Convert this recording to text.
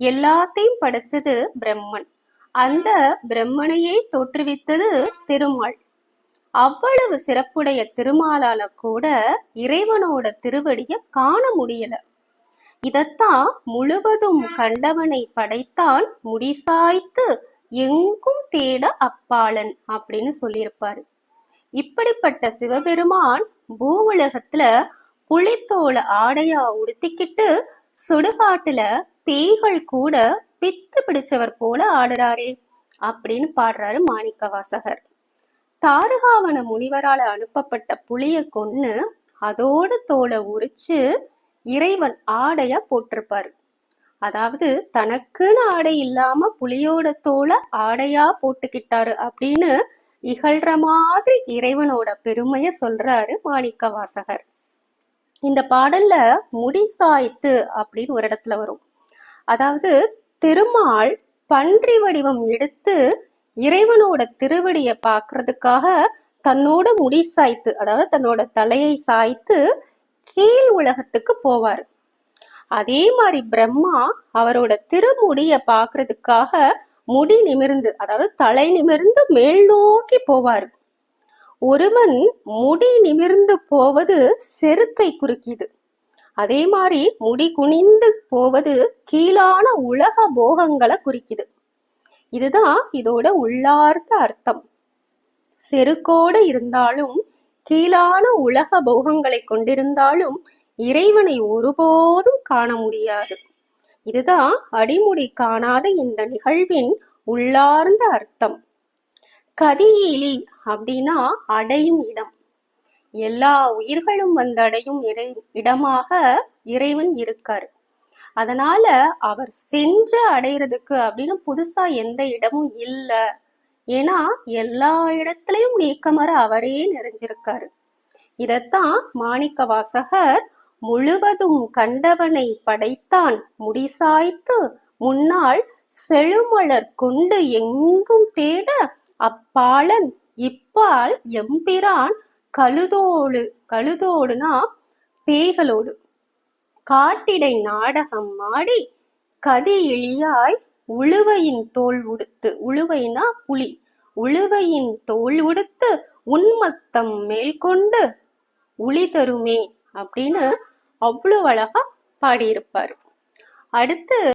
எல்லாத்தையும் படைச்சது பிரம்மன். அந்த பிரம்மனையே தோற்றுவித்தது திருமால். அவ்வளவு சிறப்புடைய திருமாலால கூட இறைவனோட திருவடிய காண முடியல. இதத்தான் முழுவதும் கண்டவனை படைத்தான் முடிசாய்த்து எங்கும் தேட அப்பாளன் அப்படின்னு சொல்லியிருப்பாரு. இப்படிப்பட்ட சிவபெருமான் பூவுலகத்துல புலித்தோல ஆடையா உடுத்திக்கிட்டு சுடுகாட்டுல பேய்கள் கூட பித்து பிடிச்சவர் போல ஆடுறாரே அப்படின்னு பாடுறாரு மாணிக்க வாசகர் தாரகாவன முனிவரால அனுப்பப்பட்ட புளிய கொன்னு அதோட தோலை உரிச்சு இறைவன் ஆடையா போட்டிருப்பாரு. அதாவது தனக்குன்னு ஆடை இல்லாம புலியோட தோலை ஆடையா போட்டுக்கிட்டாரு அப்படின்னு இகழ்ற மாதிரி இறைவனோட பெருமைய சொல்றாரு மாணிக்க வாசகர் இந்த பாடல்ல முடி சாய்த்து அப்படின்னு ஒரு இடத்துல வரும். அதாவது திருமால் பன்றி வடிவம் எடுத்து இறைவனோட திருவடியை பார்க்கறதுக்காக தன்னோட முடி சாய்த்து அதாவது தன்னோட தலையை சாய்த்து கீழ் உலகத்துக்கு போவார். அதே மாதிரி பிரம்மா அவரோட திருமுடிய பார்க்கறதுக்காக முடி நிமிர்ந்து அதாவது தலை நிமிர்ந்து மேல் நோக்கி போவார். ஒருவன் முடி நிமிர்ந்து போவது செருக்கை குறுக்கிது அதே மாதிரி முடி குனிந்து போவது கீழான உலக போகங்களை குறிக்குது. இதுதான் இதோட உள்ளார்ந்த அர்த்தம். செருக்கோடு இருந்தாலும் கீழான உலக போகங்களை கொண்டிருந்தாலும் இறைவனை ஒருபோதும் காண முடியாது. இதுதான் அடிமுடி காணாத இந்த நிகழ்வின் உள்ளார்ந்த அர்த்தம். கதியீலி அப்படின்னா அடையும் இடம். எல்லா உயிர்களும் வந்தடையும் இறை இடமாக இறைவன் இருக்காரு. அதனால அவர் சென்று அடையிறதுக்கு அப்படின்னு புதுசா எந்த இடமும் இல்லை. ஏன்னா எல்லா இடத்துலையும் நீக்கமர அவரே நிறைஞ்சிருக்காரு. இதத்தான் மாணிக்க வாசகர் முழுவதும் கண்டவனை படைத்தான் முடிசாய்த்து முன்னால் செழுமலர் கொண்டு எங்கும் தேட அப்பாலன் இப்பால் எம்பிரான் கழுதோடு கழுதோடுனா பேய்களோடு. காட்டிடை நாடகம் ஆடி கதி இழியாய் உழுவையின் தோல் உடுத்து உழுவைனா புலி. உழுவையின் தோல் உடுத்து உன்மத்தம் மேல் கொண்டு உளி தருமே அப்படின்னு அவ்வளவு அழகா பாடியிருப்பார். அடுத்து